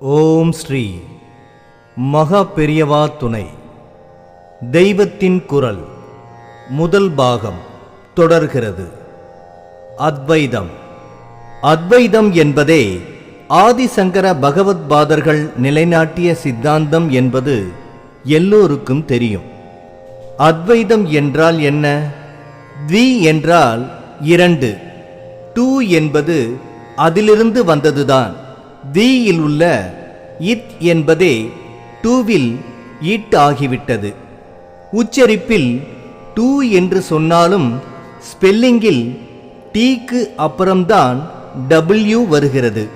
ஓம் ஸ்ரீ மகா பெரியவா துணை. தெய்வத்தின் குரல் முதல் பாகம் தொடர்கிறது. அத்வைதம். அத்வைதம் என்பதே ஆதிசங்கர பகவத்பாதர்கள் நிலைநாட்டிய சித்தாந்தம் என்பது எல்லோருக்கும் தெரியும். அத்வைதம் என்றால் என்ன? த்வி என்றால் இரண்டு. டூ என்பது அதிலிருந்து வந்ததுதான். தீயில் உள்ள இத் என்பதே டூவில் இட் ஆகிவிட்டது. உச்சரிப்பில் டூ என்று சொன்னாலும் ஸ்பெல்லிங்கில் டீக்கு அப்புறம்தான் டபிள்யூ வருகிறது.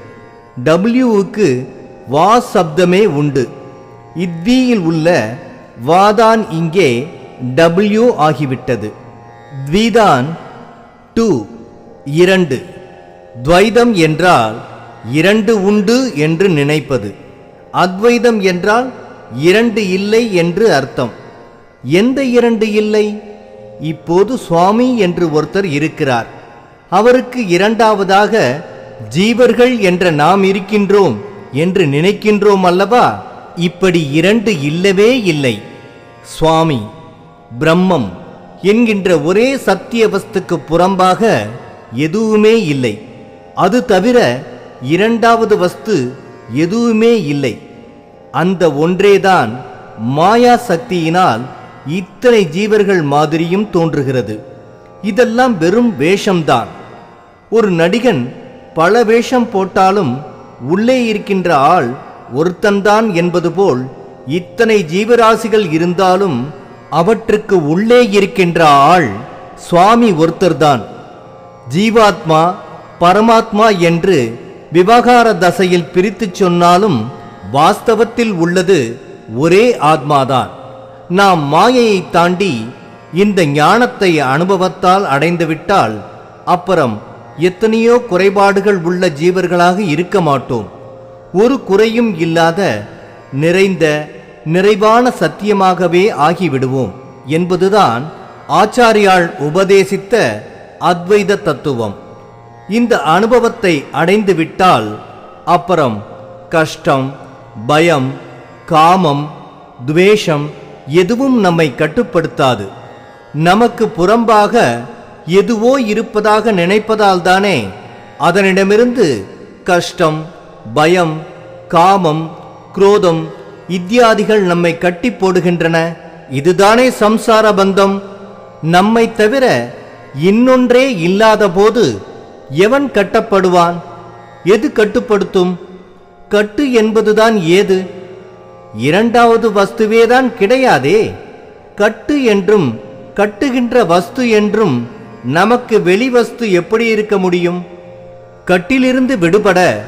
டபிள்யூவுக்கு வா சப்தமே உண்டு. இத்வியில் உள்ள வாதான் இங்கே டபிள்யூ ஆகிவிட்டது. த்விதான் டூ இரண்டு. துவைதம் என்றால் இரண்டு உண்டு என்று நினைப்பது. அத்வைதம் என்றால் இரண்டு இல்லை என்று அர்த்தம். எந்த இரண்டு இல்லை? இப்போது சுவாமி என்று ஒருத்தர் இருக்கிறார். அவருக்கு இரண்டாவதாக ஜீவர்கள் என்ற நாம் இருக்கின்றோம் என்று நினைக்கின்றோம் அல்லவா? இப்படி இரண்டு இல்லவே இல்லை. சுவாமி பிரம்மம் என்கின்ற ஒரே சத்திய வஸ்துக்கு புறம்பாக எதுவுமே இல்லை. அது தவிர இரண்டாவது வஸ்து எதுவுமே இல்லை. அந்த ஒன்றேதான் மாயா சக்தியினால் இத்தனை ஜீவர்கள் மாதிரியும் தோன்றுகிறது. இதெல்லாம் வெறும் வேஷம்தான். ஒரு நடிகன் பல வேஷம் போட்டாலும் உள்ளே இருக்கின்ற ஆள் ஒருத்தன்தான் என்பது போல் இத்தனை ஜீவராசிகள் இருந்தாலும் அவற்றுக்கு உள்ளே இருக்கின்ற ஆள் சுவாமி ஒருத்தர்தான். ஜீவாத்மா பரமாத்மா என்று விவகார தசையில் பிரித்துச் சொன்னாலும் வாஸ்தவத்தில் உள்ளது ஒரே ஆத்மாதான். நாம் மாயையை தாண்டி இந்த ஞானத்தை அனுபவத்தால் அடைந்துவிட்டால் அப்புறம் எத்தனையோ குறைபாடுகள் உள்ள ஜீவர்களாக இருக்க மாட்டோம். ஒரு குறையும் இல்லாத நிறைந்த நிறைவான சத்தியமாகவே ஆகிவிடுவோம் என்பதுதான் ஆச்சாரியால் உபதேசித்த அத்வைத தத்துவம். இந்த அனுபவத்தை அடைந்து விட்டால் அப்புறம் கஷ்டம் பயம் காமம் துவேஷம் எதுவும் நம்மை கட்டுப்படுத்தாது. நமக்கு புறம்பாக எதுவோ இருப்பதாக நினைப்பதால் தானே அதனிடமிருந்து கஷ்டம் பயம் காமம் குரோதம் இத்தியாதிகள் நம்மை கட்டி போடுகின்றன. இதுதானே சம்சார பந்தம். நம்மை தவிர இன்னொன்றே இல்லாத போது எவன் கட்டப்படுவான்? எது கட்டுப்படுத்தும்? கட்டு என்பதுதான் ஏது? இரண்டாவது வஸ்துவேதான் கிடையாதே. கட்டு என்றும் கட்டுகின்ற வஸ்து என்றும் நமக்கு வெளி வஸ்து எப்படி இருக்க முடியும்? கட்டிலிருந்து விடுபட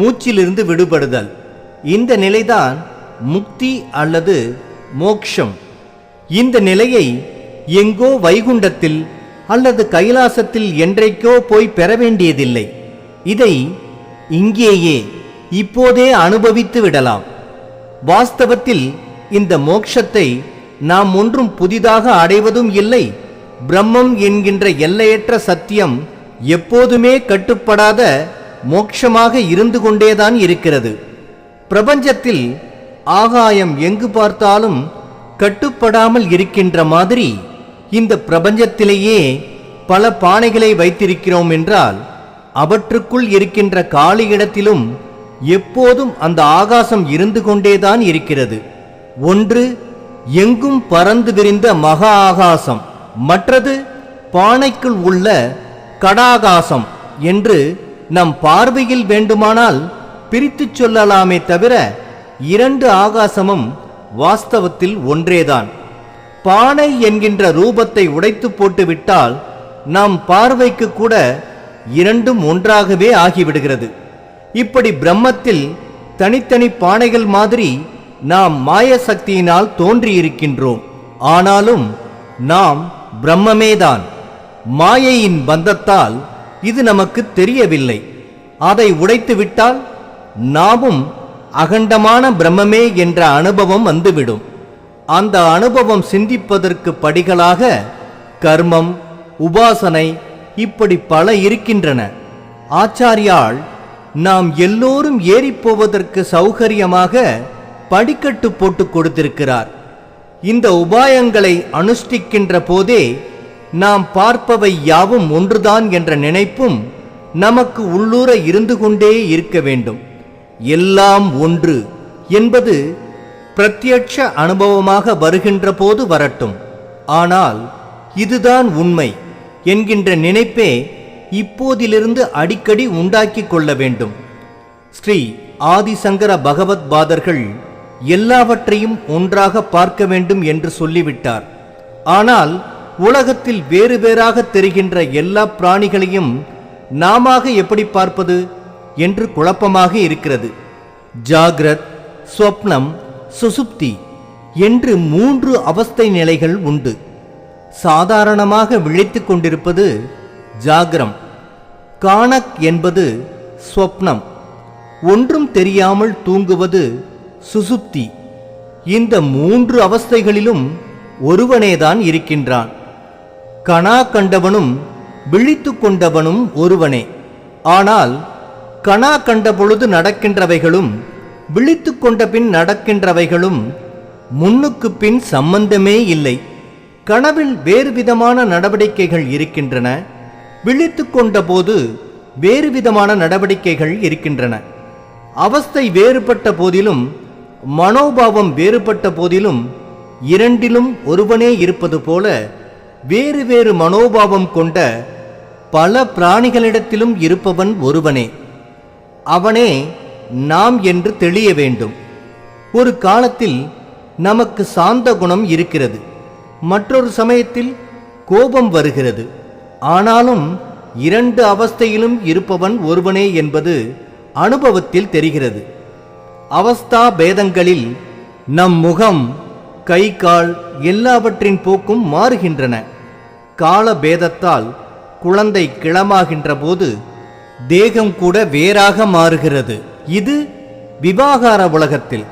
மூச்சிலிருந்து விடுபடுதல். இந்த நிலைதான் முக்தி அல்லது மோக்ஷம். இந்த நிலையை எங்கோ வைகுண்டத்தில் அல்லது கைலாசத்தில் என்றைக்கோ போய் பெற வேண்டியதில்லை இதை இங்கேயே இப்போதே அனுபவித்து விடலாம். வாஸ்தவத்தில் இந்த மோட்சத்தை நாம் ஒன்றும் புதிதாக அடைவதும் இல்லை. பிரம்மம் என்கின்ற எல்லையற்ற சத்தியம் எப்போதுமே கட்டுப்படாத மோட்சமாக இருந்து கொண்டேதான் இருக்கிறது. பிரபஞ்சத்தில் ஆகாயம் எங்கு பார்த்தாலும் கட்டுப்படாமல் இருக்கின்ற மாதிரி இந்த பிரபஞ்சத்திலேயே பல பானைகளை வைத்திருக்கிறோம் என்றால் அவற்றுக்குள் இருக்கின்ற காலி இடத்திலும் எப்போதும் அந்த ஆகாசம் இருந்து கொண்டேதான் இருக்கிறது. ஒன்று எங்கும் பறந்து விரிந்த மகா ஆகாசம் மற்றது பானைக்குள் உள்ள கடாகாசம் என்று நம் பார்வையில் வேண்டுமானால் பிரித்துச் சொல்லலாமே தவிர இரண்டு ஆகாசமும் வாஸ்தவத்தில் ஒன்றேதான். பானை என்கின்ற ரூபத்தை உடைத்து போட்டுவிட்டால் நாம் பார்வைக்கு கூட இரண்டும் ஒன்றாகவே ஆகிவிடுகிறது. இப்படி பிரம்மத்தில் தனித்தனி பானைகள் மாதிரி நாம் மாய சக்தியினால் தோன்றியிருக்கின்றோம். ஆனாலும் நாம் பிரம்மமேதான். மாயையின் பந்தத்தால் இது நமக்கு தெரியவில்லை. அதை உடைத்து விட்டால் நாமும் அகண்டமான பிரம்மமே என்ற அனுபவம் வந்துவிடும். அந்த அனுபவம் சிந்திப்பதற்கு படிகளாக கர்மம் உபாசனை இப்படி பல இருக்கின்றன. ஆச்சாரியால் நாம் எல்லோரும் ஏறிப் போவதற்கு சௌகரியமாக படிக்கட்டு போட்டு கொடுத்திருக்கிறார். இந்த உபாயங்களை அனுஷ்டிக்கின்ற போதே நாம் பார்ப்பவை யாவும் ஒன்றுதான் என்ற நினைப்பும் நமக்கு உள்ளூர இருந்து கொண்டே இருக்க வேண்டும். எல்லாம் ஒன்று என்பது பிரத்யட்ச அனுபவமாக வருகின்ற போது வரட்டும். ஆனால் இதுதான் உண்மை என்கின்ற நினைப்பே இப்போதிலிருந்து அடிக்கடி உண்டாக்கி கொள்ள வேண்டும். ஸ்ரீ ஆதிசங்கர பகவத் பாதர்கள் எல்லாவற்றையும் ஒன்றாக பார்க்க வேண்டும் என்று சொல்லிவிட்டார். ஆனால் உலகத்தில் வேறு வேறாக தெரிகின்ற எல்லா பிராணிகளையும் நாமாக எப்படி பார்ப்பது? என்று குழப்பமாக இருக்கிறது. ஜாகிரத் ஸ்வப்னம் சுசுப்தி. என்று மூன்று அவஸ்தை நிலைகள் உண்டு. சாதாரணமாக விழித்து கொண்டிருப்பது ஜாகிரம். காணக் என்பது ஸ்வப்னம். ஒன்றும் தெரியாமல் தூங்குவது சுசுப்தி. இந்த மூன்று அவஸ்தைகளிலும் ஒருவனேதான் இருக்கின்றான். கணா கண்டவனும் விழித்து கொண்டவனும் ஒருவனே. ஆனால் கணா கண்ட பொழுது நடக்கின்றவைகளும் விழித்து கொண்ட பின் நடக்கின்றவைகளும் முன்னுக்கு பின் சம்பந்தமே இல்லை. கனவில் வேறு விதமான நடவடிக்கைகள் இருக்கின்றன. விழித்துக் கொண்டபோது வேறு விதமான நடவடிக்கைகள் இருக்கின்றன. அவஸ்தை வேறுபட்ட போதிலும் மனோபாவம் வேறுபட்ட போதிலும் இரண்டிலும் ஒருவனே இருப்பது போல வேறு வேறு மனோபாவம் கொண்ட பல பிராணிகளிடத்திலும் இருப்பவன் ஒருவனே. அவனே நாம் என்று தெளிய வேண்டும். ஒரு காலத்தில் நமக்கு சாந்த குணம் இருக்கிறது. மற்றொரு சமயத்தில் கோபம் வருகிறது. ஆனாலும் இரண்டு அவஸ்தையிலும் இருப்பவன் ஒருவனே என்பது அனுபவத்தில் தெரிகிறது. அவஸ்தா பேதங்களில் நம் முகம் கை கால் எல்லாவற்றின் போக்கும் மாறுகின்றன. கால பேதத்தால் குழந்தை கிளமாகின்ற போது தேகம் கூட வேறாக மாறுகிறது. இது விவாகார உலகத்தில்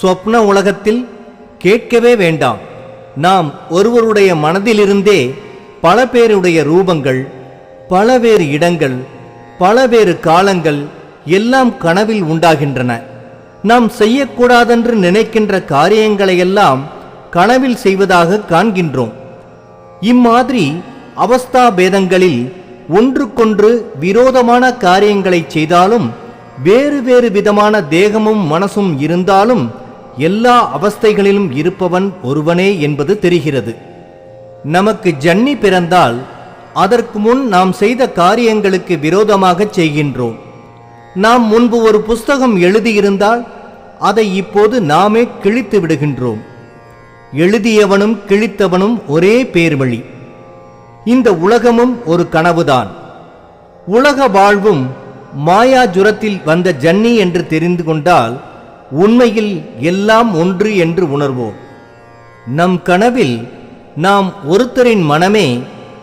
சொப்ன உலகத்தில் கேட்கவே வேண்டாம். நாம் ஒருவருடைய மனதிலிருந்தே பல பேருடைய ரூபங்கள் பல வேறு இடங்கள் பல வேறு காலங்கள் எல்லாம் கனவில் உண்டாகின்றன. நாம் செய்யக்கூடாதென்று நினைக்கின்ற காரியங்களையெல்லாம் கனவில் செய்வதாக காண்கின்றோம். இம்மாதிரி அவஸ்தா பேதங்களில் ஒன்றுக்கொன்று விரோதமான காரியங்களை செய்தாலும் வேறு வேறு விதமான தேகமும் மனசும் இருந்தாலும் எல்லா அவஸ்தைகளிலும் இருப்பவன் ஒருவனே என்பது தெரிகிறது. நமக்கு ஜன்னி பிறந்தால் அதற்கு முன் நாம் செய்த காரியங்களுக்கு விரோதமாக செய்கின்றோம். நாம் முன்பு ஒரு புஸ்தகம் எழுதியிருந்தால் அதை இப்போது நாமே கிழித்து விடுகின்றோம். எழுதியவனும் கிழித்தவனும் ஒரே பேர்வழி. இந்த உலகமும் ஒரு கனவுதான். உலக வாழ்வும் மாயாஜுரத்தில் வந்த ஜன்னி என்று தெரிந்து கொண்டால் உண்மையில் எல்லாம் ஒன்று என்று உணர்வோம். நம் கனவில் நாம் ஒருத்தரின் மனமே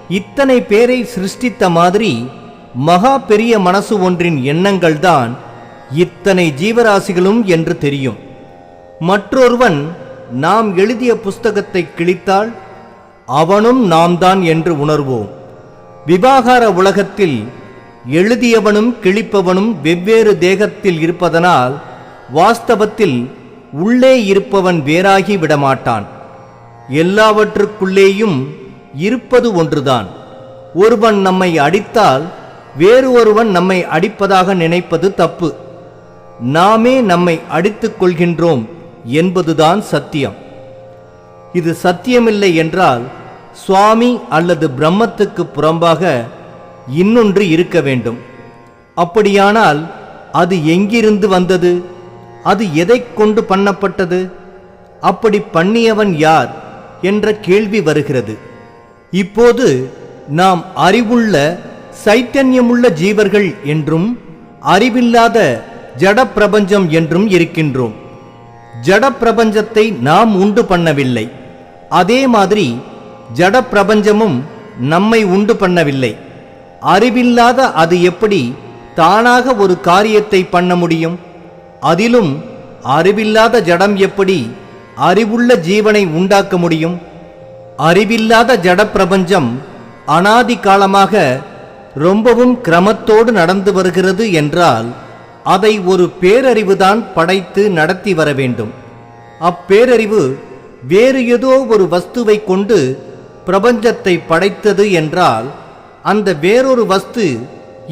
இத்தனை பேரை சிருஷ்டித்த மாதிரி மகா பெரிய மனசு ஒன்றின் எண்ணங்கள்தான் இத்தனை ஜீவராசிகளும் என்று தெரியும். மற்றொருவன் நாம் எழுதிய புஸ்தகத்தை கிழித்தால் அவனும் நாம் தான் என்று உணர்வோம். விவாகார உலகத்தில் எழுதியவனும் கிழிப்பவனும் வெவ்வேறு தேகத்தில் இருப்பதனால் வாஸ்தவத்தில் உள்ளே இருப்பவன் வேறாகி விடமாட்டான். எல்லாவற்றுக்குள்ளேயும் இருப்பது ஒன்றுதான். ஒருவன் நம்மை அடித்தால் வேறு ஒருவன் நம்மை அடிப்பதாக நினைப்பது தப்பு. நாமே நம்மை அடித்துக் கொள்கின்றோம் என்பதுதான் சத்தியம். இது சத்தியமில்லை என்றால் சுவாமி அல்லது பிரம்மத்துக்கு புறம்பாக இன்னொன்று இருக்க வேண்டும். அப்படியானால் அது எங்கிருந்து வந்தது? அது எதை கொண்டு பண்ணப்பட்டது? அப்படி பண்ணியவன் யார்? என்ற கேள்வி வருகிறது. இப்போது நாம் அறிவுள்ள சைத்தன்யமுள்ள ஜீவர்கள் என்றும் அறிவில்லாத ஜட பிரபஞ்சம் என்றும் இருக்கின்றோம். ஜட பிரபஞ்சத்தை நாம் உண்டு பண்ணவில்லை. அதே மாதிரி ஜட பிரபஞ்சமும் நம்மை உண்டு பண்ணவில்லை. அறிவில்லாத அது எப்படி தானாக ஒரு காரியத்தை பண்ண முடியும்? அதிலும் அறிவில்லாத ஜடம் எப்படி அறிவுள்ள ஜீவனை உண்டாக்க முடியும்? அறிவில்லாத ஜட பிரபஞ்சம் அனாதி காலமாக ரொம்பவும் கிரமத்தோடு நடந்து வருகிறது என்றால் அதை ஒரு பேரறிவுதான் படைத்து நடத்தி வர வேண்டும். அப்பேரறிவு வேறு ஏதோ ஒரு வஸ்துவை கொண்டு பிரபஞ்சத்தை படைத்தது என்றால் அந்த வேறொரு வஸ்து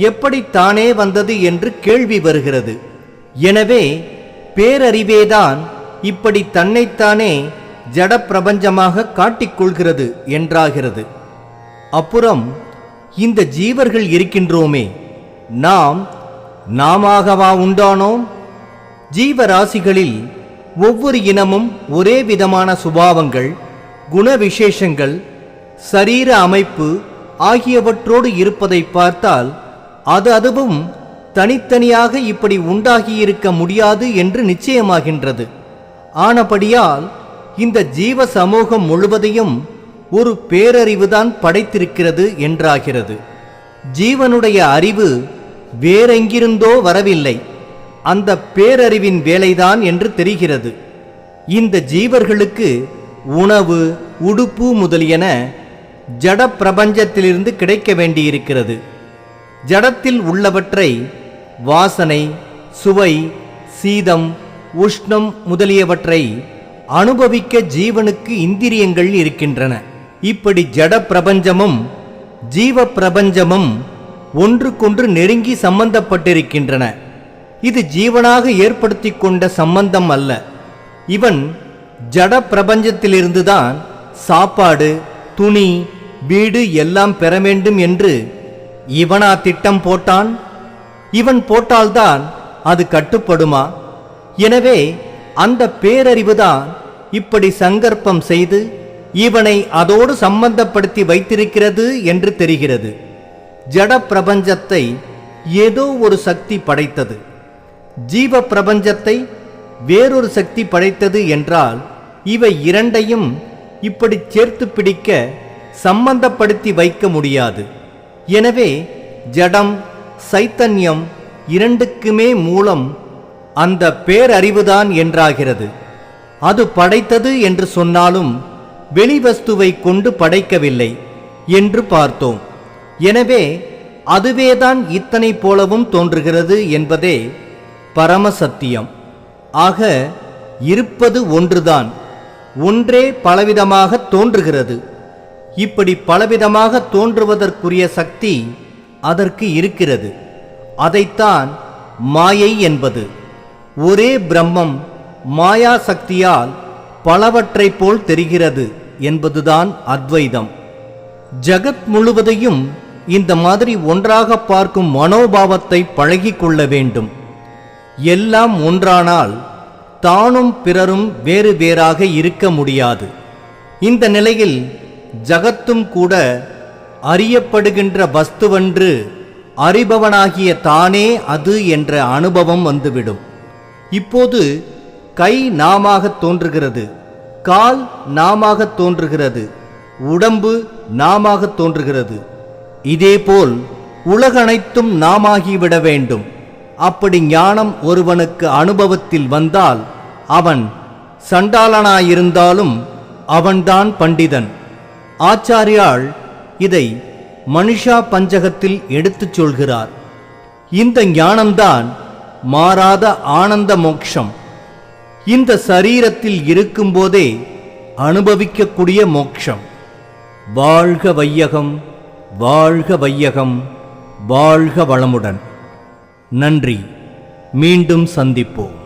எப்படி தானே வந்தது என்று கேள்வி வருகிறது. எனவே பேரறிவேதான் இப்படி தன்னைத்தானே ஜட பிரபஞ்சமாக காட்டிக்கொள்கிறது என்றாகிறது. அப்புறம் இந்த ஜீவர்கள் இருக்கின்றோமே நாம் நாமாகவா உண்டானோம்? ஜீவராசிகளில் ஒவ்வொரு இனமும் ஒரே விதமான சுபாவங்கள் குணவிசேஷங்கள் சரீர அமைப்பு ஆகியவற்றோடு இருப்பதை பார்த்தால் அது அதுவும் தனித்தனியாக இப்படி உண்டாகியிருக்க முடியாது என்று நிச்சயமாகின்றது. ஆனபடியால் இந்த ஜீவ சமூகம் முழுவதையும் ஒரு பேரறிவுதான் படைத்திருக்கிறது என்றாகிறது. ஜீவனுடைய அறிவு வேறெங்கிருந்தோ வரவில்லை. அந்த பேரறிவின் வேலைதான் என்று தெரிகிறது. இந்த ஜீவர்களுக்கு உணவு உடுப்பு முதலியன ஜட பிரபஞ்சத்திலிருந்து கிடைக்க வேண்டியிருக்கிறது. ஜடத்தில் உள்ளவற்றை வாசனை சுவை சீதம் உஷ்ணம் முதலியவற்றை அனுபவிக்க ஜீவனுக்கு இந்திரியங்கள் இருக்கின்றன. இப்படி ஜட பிரபஞ்சமும் ஜீவ பிரபஞ்சமும் ஒன்றுக்கொன்று நெருங்கி சம்பந்தப்பட்டிருக்கின்றன. இது ஜீவனாக ஏற்படுத்திக் கொண்ட சம்பந்தம் அல்ல. இவன் ஜட பிரபஞ்சத்திலிருந்துதான் சாப்பாடு துணி வீடு எல்லாம் பெற வேண்டும் என்று இவனா திட்டம் போட்டான். இவன் போட்டால்தான் அது கட்டுப்படுமா? எனவே அந்த பேரறிவுதான் இப்படி சங்கற்பம் செய்து இவனை அதோடு சம்பந்தப்படுத்தி வைத்திருக்கிறது என்று தெரிகிறது. ஜட பிரபஞ்சத்தை ஏதோ ஒரு சக்தி படைத்தது. ஜீவ பிரபஞ்சத்தை வேறொரு சக்தி படைத்தது என்றால் இவை இரண்டையும் இப்படி சேர்த்து பிடிக்க சம்பந்தப்படுத்தி வைக்க முடியாது. எனவே ஜடம் சைத்தன்யம் இரண்டுக்குமே மூலம் அந்த பேரறிவுதான் என்றாகிறது. அது படைத்தது என்று சொன்னாலும் வெளிவஸ்துவை கொண்டு படைக்கவில்லை என்று பார்த்தோம். எனவே அதுவேதான் இத்தனை போலவும் தோன்றுகிறது என்பதே பரமசத்தியம் ஆக இருப்பது ஒன்றுதான். ஒன்றே பலவிதமாக தோன்றுகிறது. இப்படி பலவிதமாக தோன்றுவதற்குரிய சக்தி அதற்கு இருக்கிறது. அதைத்தான் மாயை என்பது. ஒரே பிரம்மம் மாயா சக்தியால் பலவற்றைப் போல் தெரிகிறது என்பதுதான் அத்வைதம். ஜகத் முழுவதையும் இந்த மாதிரி ஒன்றாக பார்க்கும் மனோபாவத்தை பழகிக்கொள்ள வேண்டும். எல்லாம் ஒன்றானால் தானும் பிறரும் வேறு வேறாக இருக்க முடியாது. இந்த நிலையில் ஜகத்தும் கூட அறியப்படுகின்ற வஸ்துவன்று அறிபவனாகிய தானே அது என்ற அனுபவம் வந்துவிடும். இப்போது கை நாமாக தோன்றுகிறது கால் நாமாக தோன்றுகிறது உடம்பு நாமாக தோன்றுகிறது. இதேபோல் உலகனைத்தும் நாமாகிவிட வேண்டும். அப்படி ஞானம் ஒருவனுக்கு அனுபவத்தில் வந்தால் அவன் சண்டாளனாயிருந்தாலும் அவன்தான் பண்டிதன். ஆச்சாரியாள் இதை மனுஷா பஞ்சகத்தில் எடுத்துச் சொல்கிறார். இந்த ஞானம்தான் மாறாத ஆனந்த மோக்ஷம். இந்த சரீரத்தில் இருக்கும்போதே அனுபவிக்கக்கூடிய மோக்ஷம். வாழ்க வையகம் வாழ்க வையகம் வாழ்க வளமுடன். நன்றி. மீண்டும் சந்திப்போம்.